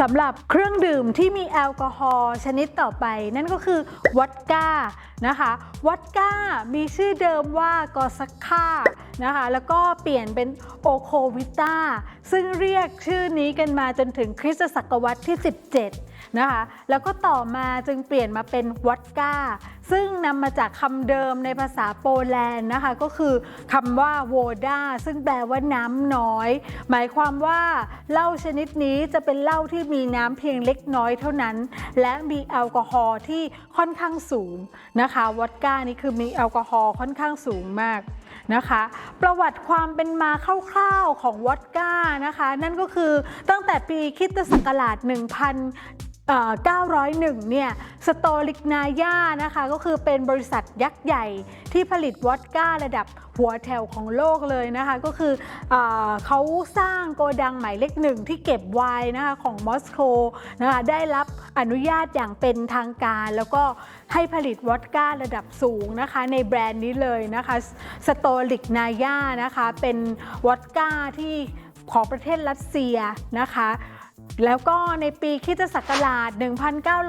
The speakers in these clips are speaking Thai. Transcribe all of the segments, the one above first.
สำหรับเครื่องดื่มที่มีแอลกอฮอล์ชนิดต่อไป นั่นก็คือวอดก้านะคะวอดก้ามีชื่อเดิมว่ากอซักค่านะคะแล้วก็เปลี่ยนเป็นโอโควิต้า ซึ่งเรียกชื่อนี้กันมาจนถึงคริสตศตวรรษที่ 17 นะคะ แล้วก็ต่อมาจึงเปลี่ยนมาเป็นวอดก้า ซึ่งนำมาจากคำเดิมในภาษาโปแลนด์นะคะ ก็คือคำว่าโวดาซึ่งแปลว่าน้ำน้อย หมายความว่าเหล้าชนิดนี้จะเป็นเหล้าที่มีน้ำเพียงเล็กน้อยเท่านั้น และมีแอลกอฮอล์ที่ค่อนข้างสูงนะคะวอดก้านี่คือมีแอลกอฮอล์ค่อนข้างสูงมาก นะคะ ประวัติความเป็นมาคร่าวๆของวอดก้านะคะ นั่นก็คือตั้งแต่ปีคิตศักราช1000 901 เนี่ย สโตลิกนาย่านะคะ ก็คือเป็นบริษัทยักษ์ใหญ่ที่ผลิตวอดก้าระดับหัวแถวของโลกเลยนะคะ ก็คือเออเขาสร้างโกดังหมายเลขหนึ่งที่เก็บไวน์นะคะของมอสโกนะคะได้รับอนุญาตอย่างเป็นทางการ แล้วก็ให้ผลิตวอดก้าระดับสูงนะคะ ในแบรนด์นี้เลยนะคะสโตลิกนาย่านะคะ เป็นวอดก้าที่ของประเทศรัสเซียนะคะ แล้วก็ในปีคริสตศักราช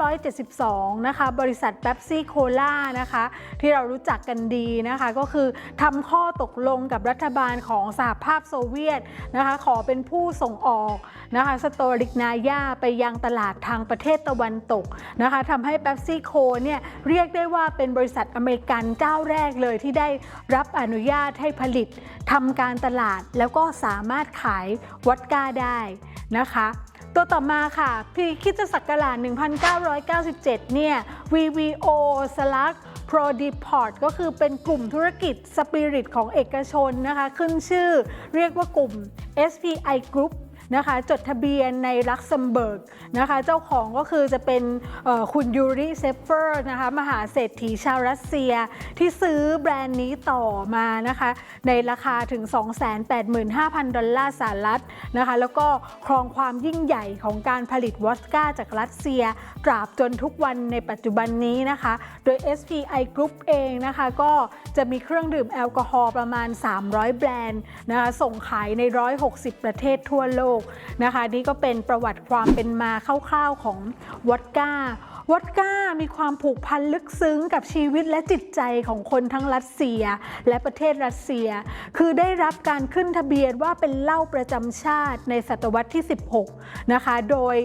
1972 นะคะ บริษัทเ e ปซี่โคลานะคะ ที่เรารู้จักกันดีนะคะ ก็คือทำข้อตกลงกับรัฐบาลของสหภาพโซเวียตนะคะ ขอเป็นผู้ส่งออกนะคะสโตริกนายาไปยังตลาดทางประเทศตะวันตกนะคะทำให้เ e ปซี่โคเนี่ยเรียกได้ว่าเป็นบริษัทอเมริกันเจ้าแรกเลยที่ได้รับอนุญาตให้ผลิตทำการตลาดแล้วก็สามารถขายวอดก้าได้นะคะ ตัวต่อมาค่ะพีคริสตศักราช1997 เนี่ย VVO s l u g Pro Deport ก็คือเป็นกลุ่มธุรกิจสปิริตของเอกชนนะคะ ขึ้นชื่อเรียกว่ากลุ่ม SPI Group นะคะ จดทะเบียนในลักเซมเบิร์กนะคะ เจ้าของก็คือจะเป็นคุณยูริเซฟเฟอร์นะคะมหาเศรษฐีชาวรัสเซียที่ซื้อแบรนด์นี้ต่อมานะคะ ในราคาถึง 285,000 ดอลลาร์สหรัฐนะคะ แล้วก็ครองความยิ่งใหญ่ของการผลิตวอดก้าจากรัสเซีย ตราบจนทุกวันในปัจจุบันนี้นะคะ โดย SPI Group เองนะคะ ก็จะมีเครื่องดื่มแอลกอฮอล์ประมาณ 300 แบรนด์นะคะส่งขายใน 160 ประเทศทั่วโลกนะคะ นี่ก็เป็นประวัติความเป็นมาคร่าวๆของวอดก้าวอดก้ามีความผูกพันลึกซึ้งกับชีวิตและจิตใจของคนทั้งรัสเซีย และประเทศรัสเซีย คือได้รับการขึ้นทะเบียนว่าเป็นเหล้าประจำชาติในศตวรรษที่ 16 นะคะ โดย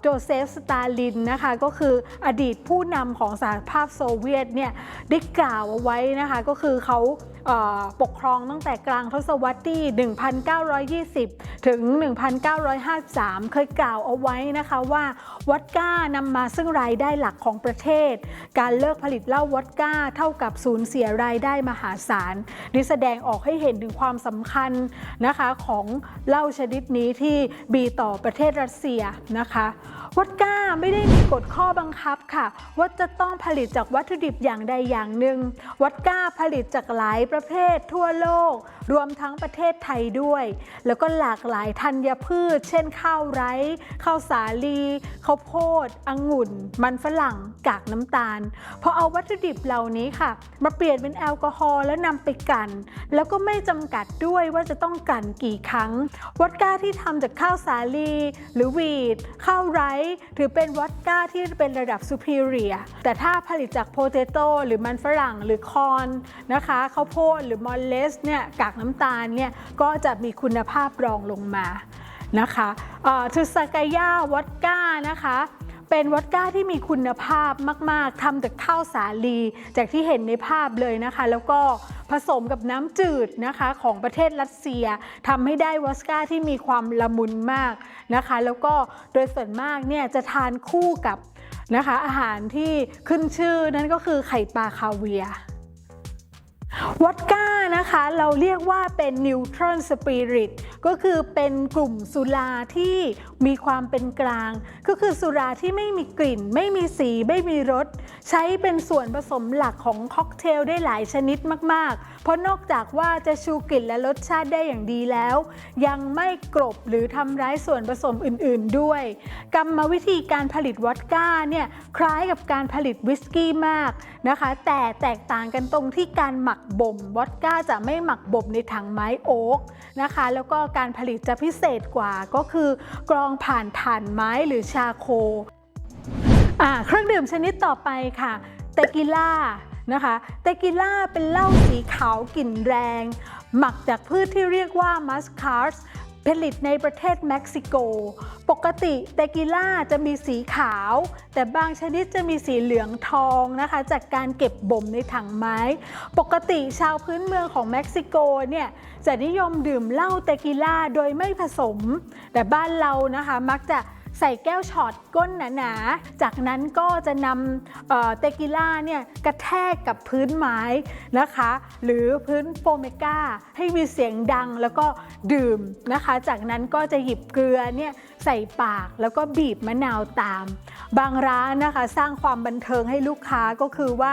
โจเซฟ สตาลินนะคะ ก็คืออดีตผู้นำของสหภาพโซเวียตเนี่ยได้กล่าวเอาไว้นะคะ ก็คือเขา ปกครองตั้งแต่กลางทศวรรษที่ 1920 ถึง 1953 เคยกล่าวเอาไว้นะคะว่าวอดก้านำมาซึ่งรายได้หลักของประเทศ การเลิกผลิตเหล้าวอดก้าเท่ากับสูญเสียรายได้มหาศาลนี่แสดงออกให้เห็นถึงความสำคัญนะคะของเหล้าชนิดนี้ที่บีต่อประเทศรัสเซียนะคะวอดก้าไม่ได้มีกฎข้อบังคับค่ะ ว่าจะต้องผลิตจากวัตถุดิบอย่างใดอย่างหนึ่งวอดก้าผลิตจากหลายประเภททั่วโลก รวมทั้งประเทศไทยด้วย แล้วก็หลากหลายธัญพืช เช่นข้าวไร้ข้าวสาลีข้าวโพดองุ่น มันฝรั่งกากน้ำตาลพอเอาวัตถุดิบเหล่านี้ค่ะ มาเปลี่ยนเป็นแอลกอฮอล์แล้วนำไปกลั่นแล้วก็ไม่จำกัดด้วยว่าจะต้องกลั่นกี่ครั้งวอดก้าที่ทำจากข้าวสาลี หรือวีดข้าวไร้ถือเป็นวอดก้าที่เป็นระดับ superior แต่ถ้าผลิตจากโพเตโต้หรือมันฝรั่งหรือคอนนะคะข้าวโพดหรือมอลเลสเนี่ยกากน้ำตาลเนี่ยก็จะมีคุณภาพรองลงมานะคะทูสกายาวอดก้านะคะเป็นวอดก้าที่มีคุณภาพมาก ๆทำจากข้าวสาลี จากที่เห็นในภาพเลยนะคะ แล้วก็ผสมกับน้ำจืดนะคะของประเทศรัสเซียทำให้ได้วอดก้าที่มีความละมุนมากนะคะ แล้วก็โดยส่วนมากเนี่ยจะทานคู่กับนะคะอาหารที่ขึ้นชื่อนั่นก็คือไข่ปลาคาเวีย วอดก้านะคะเราเรียกว่าเป็นนิวทรอนสปิริตก็คือเป็นกลุ่มสุราที่มีความเป็นกลาง ก็คือสุราที่ไม่มีกลิ่น ไม่มีสี ไม่มีรส ใช้เป็นส่วนผสมหลักของค็อกเทลได้หลายชนิดมาก ๆ เพราะนอกจากว่าจะชูกลิ่นและรสชาติได้อย่างดีแล้ว ยังไม่กรบหรือทำร้ายส่วนผสมอื่น ๆ ด้วย กรรมวิธีการผลิตวอดก้าเนี่ยคล้ายกับการผลิตวิสกี้มากนะคะ แต่แตกต่างกันตรงที่การหมักบ่มวอดก้าจะไม่หมักบ่มในถังไม้โอ๊กนะคะ แล้วก็การผลิตจะพิเศษกว่าก็คือกรองผ่านถ่านไม้หรือชาโคอ่าเครื่องดื่มชนิดต่อไปค่ะเตกิล่านะคะเตกิล่าเป็นเหล้าสีขาวกลิ่นแรง หมักจากพืชที่เรียกว่ามัสคาร์ส ผลิตในประเทศเม็กซิโก ปกติเตกิล่าจะมีสีขาว แต่บางชนิดจะมีสีเหลืองทองนะคะ จากการเก็บบ่มในถังไม้ ปกติชาวพื้นเมืองของเม็กซิโกเนี่ยจะนิยมดื่มเหล้าเตกิล่าโดยไม่ผสม แต่บ้านเรานะคะมักจะ ใส่แก้วช็อตก้นหนาๆ จากนั้นก็จะนำเเตกิล่าเนี่ยกระแทกกับพื้นไม้นะคะ หรือพื้นโฟเมก้าให้มีเสียงดังแล้วก็ดื่มนะคะ จากนั้นก็จะหยิบเกลือเนี่ย ใส่ปากแล้วก็บีบมะนาวตาม บางร้านนะคะสร้างความบันเทิงให้ลูกค้าก็คือว่า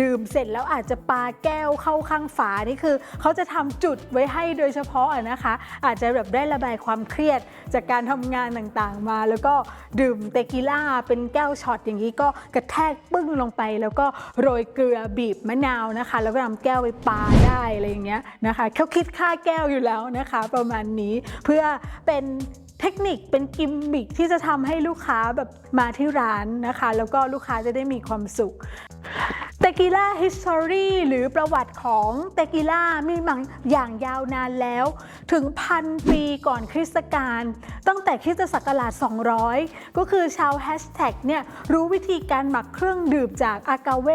ดื่มเสร็จแล้วอาจจะปาแก้วเข้าข้างฝานี่คือเขาจะทำจุดไว้ให้โดยเฉพาะอะนะคะ อาจจะแบบได้ระบายความเครียดจากการทำงานต่างๆมา แล้วก็ดื่มเตกิล่าเป็นแก้วช็อตอย่างนี้ก็กระแทกปึ้งลงไป แล้วก็โรยเกลือบีบมะนาวนะคะ แล้วก็นำแก้วไปปาได้อะไรอย่างเงี้ยนะคะเขาคิดค่าแก้วอยู่แล้วนะคะ ประมาณนี้เพื่อเป็น เทคนิคเป็นกิมมิคที่จะทำให้ลูกค้าแบบมาที่ร้านนะคะ แล้วก็ลูกค้าจะได้มีความสุข เตกิล่า history หรือประวัติของเตกิล่ามีมาอย่างยาวนานแล้ว ถึงพันปีก่อนคริสตกาลตั้งแต่คริสตศักราช 200 ก็คือชาวแฮชแท็กเนี่ยรู้วิธีการหมักเครื่องดื่มจากอากาเว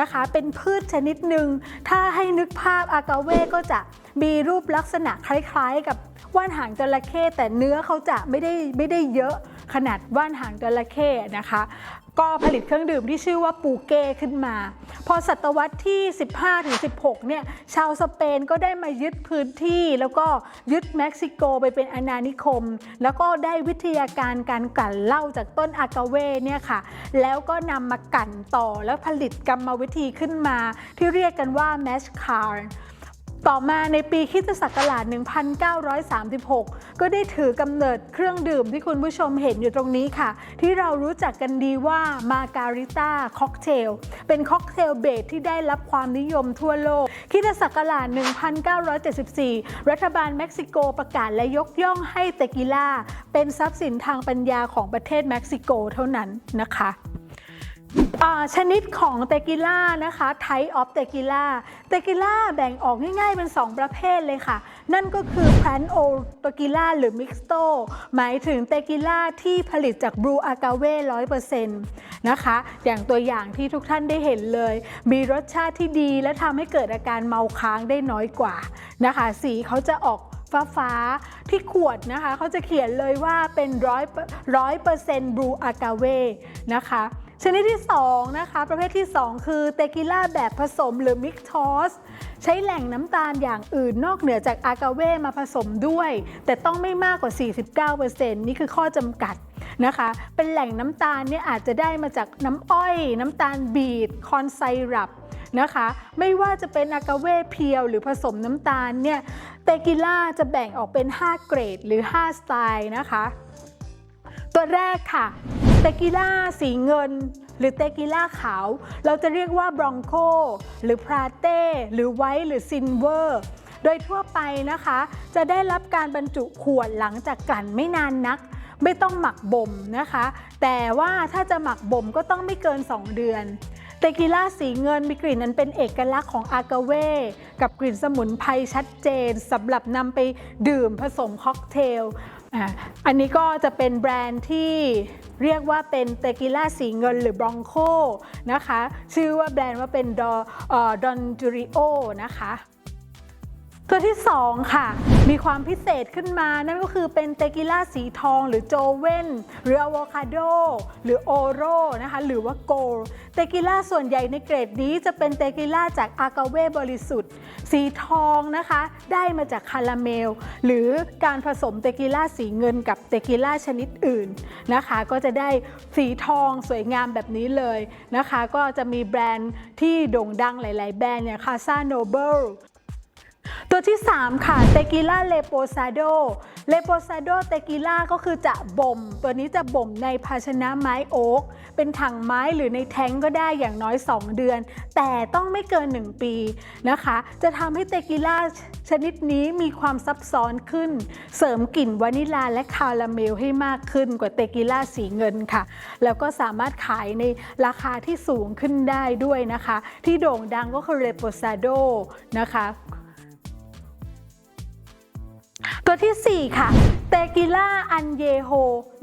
นะคะ เป็นพืชชนิดหนึ่ง ถ้าให้นึกภาพอากาเวก็จะมีรูปลักษณะคล้ายๆ กับว่านหางจระเข้แต่เนื้อเขาจะไม่ได้ไม่ได้เยอะขนาดว่านหางจระเข้นะคะ ก็ผลิตเครื่องดื่มที่ชื่อว่าปูเก้ขึ้นมา พอศตวรรษที่ 15-16 เนี่ย ชาวสเปนก็ได้มายึดพื้นที่แล้วก็ยึดเม็กซิโกไปเป็นอาณานิคม แล้วก็ได้วิทยาการการกลั่นเหล้าจากต้นอากาเวเนี่ยค่ะ แล้วก็นำมากลั่นต่อแล้วผลิตกรรมวิธีขึ้นมา ที่เรียกกันว่าแมชคาร์ ต่อมาในปีคิสตศักราช 1936 ก็ได้ถือกำเนิดเครื่องดื่มที่คุณผู้ชมเห็นอยู่ตรงนี้ค่ะ ที่เรารู้จักกันดีว่ามาการิต้าค็อกเทลเป็นค็อกเทลเบสที่ได้รับความนิยมทั่วโลก คิสตศักราช 1974 รัฐบาลเม็กซิโกประกาศและยกย่องให้เตกิล่า เป็นทรัพย์สินทางปัญญาของประเทศเม็กซิโกเท่านั้นนะคะ ชนิดของเตกิล่านะคะ Type of Tequila เตกิล่าแบ่งออกง่ายๆเป็น 2 ประเภทเลยค่ะ นั่นก็คือ Plant o Tequila หรือ Mixto หมายถึงเตกิล่าที่ผลิตจากบลูอากาเว่100%นะคะ อย่างตัวอย่างที่ทุกท่านได้เห็นเลย มีรสชาติที่ดีและทำให้เกิดอาการเมาค้างได้น้อยกว่านะคะ สีเขาจะออกฟ้าฟ้าๆที่ขวดนะคะเขาจะเขียนเลยว่าเป็นร้อยร้อยเปอร์เซ็นต์บลูอากาเว่นะคะ ชนิดที่ 2 นะคะ ประเภทที่ 2 คือเตกิล่าแบบผสมหรือมิกทอสใช้แหล่งน้ำตาลอย่างอื่นนอกเหนือจากอากาเวมาผสมด้วย แต่ต้องไม่มากกว่า 49%นี่คือข้อจำกัดนะคะ เป็นแหล่งน้ำตาลเนี่ยอาจจะได้มาจากน้ำอ้อย น้ำตาลบีดคอนไซรัปนะคะ ไม่ว่าจะเป็นอากาเว่เพียวหรือผสมน้ำตาลเนี่ยเตกิล่าจะแบ่งออกเป็น 5 เกรดหรือ 5 สไตล์นะคะ ตัวแรกค่ะ เตกิล่าสีเงิน หรือเตกิล่าขาว เราจะเรียกว่าบรองโกหรือพราเต้หรือไวท์หรือซินเวอร์โดยทั่วไปนะคะ จะได้รับการบรรจุขวดหลังจากกลั่นไม่นานนัก ไม่ต้องหมักบ่มนะคะ แต่ว่าถ้าจะหมักบ่มก็ต้องไม่เกิน 2 เดือนเตกิล่าสีเงินมีกลิ่นนั้นเป็นเอกลักษณ์ของอากาเว่กับกลิ่นสมุนไพรชัดเจนสำหรับนำไปดื่มผสมค็อกเทล อันนี้ก็จะเป็นแบรนด์ที่เรียกว่าเป็นเตกิล่าสีเงินหรือบรองโคนะคะ ชื่อว่าแบรนด์ว่าเป็นดอนจูริโอนะคะ ตัวที่ 2 ค่ะ มีความพิเศษขึ้นมานั่นก็คือเป็นเตกิล่าสีทอง หรือโจเว่น หรืออะโวคาโด หรือโอโรนะคะ หรือว่าโกลเตกิล่าส่วนใหญ่ในเกรดนี้จะเป็นเตกิล่าจากอากาเวบริสุทธิ์ สีทองนะคะ ได้มาจากคาราเมล หรือการผสมเตกิล่าสีเงินกับเตกิล่าชนิดอื่นนะคะ ก็จะได้สีทองสวยงามแบบนี้เลยนะคะ ก็จะมีแบรนด์ที่โด่งดังหลาย ๆ แบรนด์อย่างคาซาโนเบิล ตัวที่ 3 ค่ะเตกิล่าเลโปซาโดเลโปซาโดเตกิล่าก็คือจะบ่ม ตัวนี้จะบ่มในภาชนะไม้โอ๊ก เป็นถังไม้หรือในแท้งก็ได้อย่างน้อย 2 เดือน แต่ต้องไม่เกิน 1 ปีนะคะ จะทำให้เตกิล่าชนิดนี้มีความซับซ้อนขึ้น เสริมกลิ่นวานิลาและคาราเมลให้มากขึ้นกว่าเตกิล่าสีเงินค่ะ แล้วก็สามารถขายในราคาที่สูงขึ้นได้ด้วยนะคะ ที่โด่งดังก็คือเลโปซาโดนะคะ ตัวที่ 4 ค่ะเตกิล่าอันเยโฮ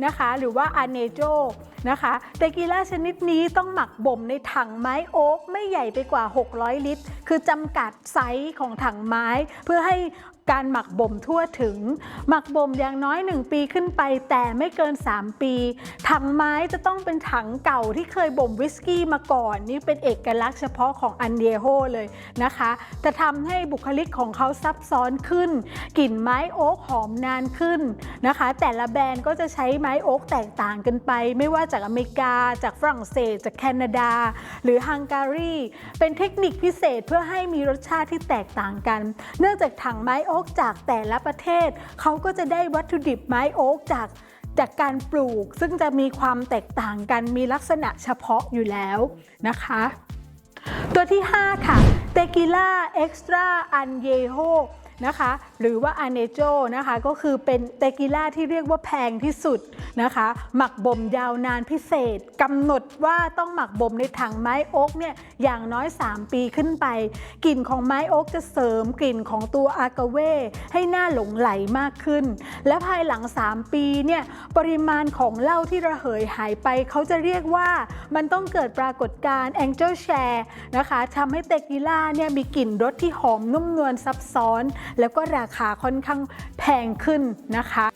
นะคะ หรือว่าอันเนโจนะคะเตกิล่าชนิดนี้ต้องหมักบ่มในถังไม้โอ๊กไม่ใหญ่ไปกว่า 600 ลิตร คือจำกัดไซส์ของถังไม้ เพื่อให้ การหมักบ่มทั่วถึง หมักบ่มอย่างน้อย 1 ปีขึ้นไป แต่ไม่เกิน 3 ปี ถังไม้จะต้องเป็นถังเก่าที่เคยบ่มวิสกี้มาก่อน นี่เป็นเอกลักษณ์เฉพาะของอันเดโฮเลยนะคะจะทำให้บุคลิกของเขาซับซ้อนขึ้น กลิ่นไม้โอ๊กหอมนานขึ้นนะคะ แต่ละแบรนด์ก็จะใช้ไม้โอ๊กแตกต่างกันไป ไม่ว่าจากอเมริกา จากฝรั่งเศส จากแคนาดา หรือฮังการีเป็นเทคนิคพิเศษเพื่อให้มีรสชาติที่แตกต่างกัน เนื่องจากถังไม้โอ๊กจากแต่ละประเทศ เขาก็จะได้วัตถุดิบไม้โอ๊กจากจากการปลูก ซึ่งจะมีความแตกต่างกันมีลักษณะเฉพาะอยู่แล้วนะคะ ตัวที่ 5 ค่ะเตกิล่าเอ็กซ์ตร้าอันเยโฮ นะคะ หรือว่าอเนโจนะคะก็คือเป็นเตกิล่าที่เรียกว่าแพงที่สุดนะคะ หมักบ่มยาวนานพิเศษกำหนดว่าต้องหมักบ่มในถังไม้โอ๊กเนี่ยอย่างน้อย 3 ปีขึ้นไป กลิ่นของไม้โอ๊กจะเสริมกลิ่นของตัวอากาเว่ให้หน่าหลงไหลมากขึ้น และภายหลัง 3 ปีเนี่ยปริมาณของเหล้าที่ระเหยหายไป เขาจะเรียกว่ามันต้องเกิดปรากฏการณ์ Angel Share นะคะทำให้เตกิล่าเนี่ยมีกลิ่นรสที่หอมนุ่มนวลซับซ้อนแล้วก็ราคาค่อนข้างแพงขึ้นนะคะ